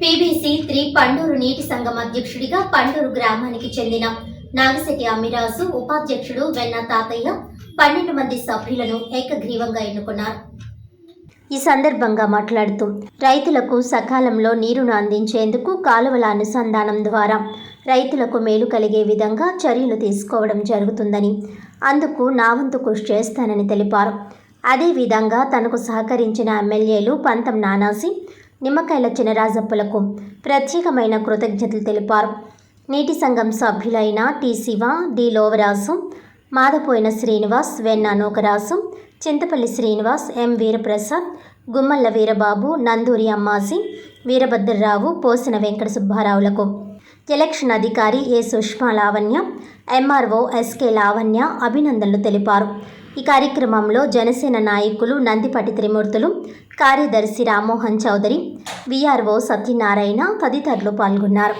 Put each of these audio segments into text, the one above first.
PBC three Panduru నీటి సంఘం అధ్యక్షుడిగా పండూరు గ్రామానికి చెందిన నాగశెట్టి అమ్మిరాజు ఉపాధ్యక్షుడు వెన్న తాతయ్య పన్నెండు మంది సభ్యులను ఏకగ్రీవంగా ఎన్నుకున్నారు. ఈ సందర్భంగా మాట్లాడుతూ రైతులకు సకాలంలో నీరును అందించేందుకు కాలువల అనుసంధానం ద్వారా రైతులకు మేలు కలిగే విధంగా చర్యలు తీసుకోవడం జరుగుతుందని అందుకు నా వంతు కృషి చేస్తానని తెలిపారు. అదేవిధంగా తనకు సహకరించిన ఎమ్మెల్యేలు పంతం నానాసి నిమ్మకాయల చినరాజప్పలకు ప్రత్యేకమైన కృతజ్ఞతలు తెలిపారు. నీటి సంఘం సభ్యులైన టి. శివ డి. లోవరాసు మాదపోయిన శ్రీనివాస్ వెన్న నూకరాసు చింతపల్లి శ్రీనివాస్ ఎం. వీరప్రసాద్ గుమ్మల్ల వీరబాబు నందూరి అమ్మాసి వీరభద్రరావు పోసిన వెంకట సుబ్బారావులకు ఎలక్షన్ అధికారి A. Sushma Lavanya MRO SK Lavanya అభినందనలు తెలిపారు. ఈ కార్యక్రమంలో జనసేన నాయకులు నందిపటి త్రిమూర్తులు కార్యదర్శి రామ్మోహన్ చౌదరి విఆర్ఓ సత్యనారాయణ తదితరులు పాల్గొన్నారు.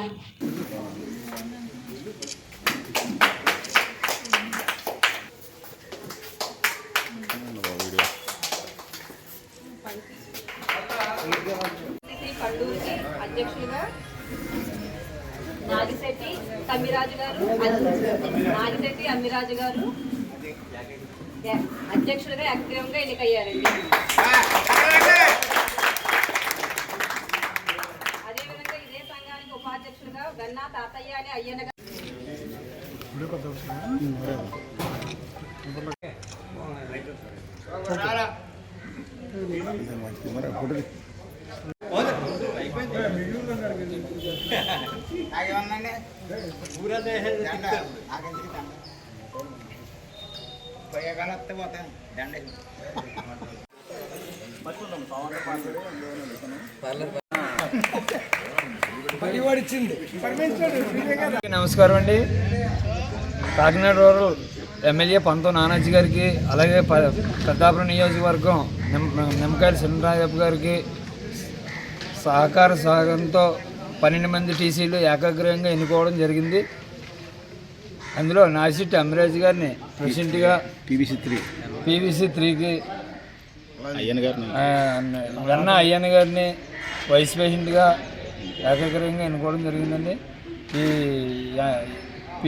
అధ్యక్షులుగా నాగిశెట్టి తమ్మిరాజు గారు నాగిశెట్టి అమ్మిరాజు గారు యా- అధ్యక్షులుగా ఏకగ్రీవంగా ఎన్నికయ్యారండి. అదేవిధంగా ఇదే సంఘానికి ఉపాధ్యక్షులుగా గన్నా తాతయ్య అని నమస్కారం అండి. కాకినాడ రూరల్ ఎమ్మెల్యే పంతో నానాజీ గారికి అలాగే పెద్దాపురం నియోజకవర్గం నిమ్మకాయల సింహరాజప్ప గారికి సహకార సహకారంతో పన్నెండు మంది టీసీలు ఏకాగ్రహంగా ఎన్నుకోవడం జరిగింది. అందులో నాసిట్టి అమరాజు గారిని ప్రెసిడెంట్గా పీబీసీ త్రీ. పీవీసీ త్రీకి అయ్యన్ గారిని. వెన్న అయ్యన్న గారిని వైస్ ప్రెసిడెంట్గా ఏకగ్రహంగా ఎన్నుకోవడం జరిగిందండి.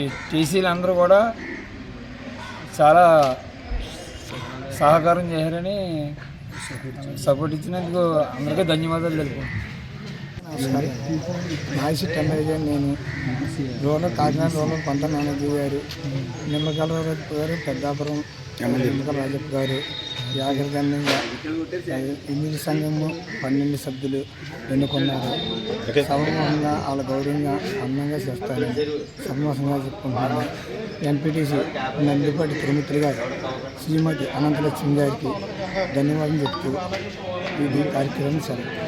ఈ టీసీలు అందరూ కూడా చాలా సహకారం చేశారని సపోర్ట్ ఇచ్చినందుకు అందరికీ ధన్యవాదాలు తెలుపుకుంటున్నాను నాయసి టెండర్ గారు నేను. రోడ్డు కాకినాడ రోడ్డు పంట నానాజీ గారు. నిమ్మకాయల రాజప్ప గారు పెద్దాపురం నిమ్మకాయల రాజప్ప గారు. యాగరికంగా ఎనిమిది సంఘము పన్నెండు సభ్యులు ఎన్నుకున్నారు. సమూహంగా వాళ్ళ గౌరవంగా అందంగా చేస్తానని సమాసంగా చెప్పుకుంటున్నాను. ఎంపీటీసీ నందిపాటి తిరుమతి గారు శ్రీమతి అనంతలక్ష్మి గారికి ధన్యవాదం చెప్తూ ఇది కార్యక్రమం సెలవు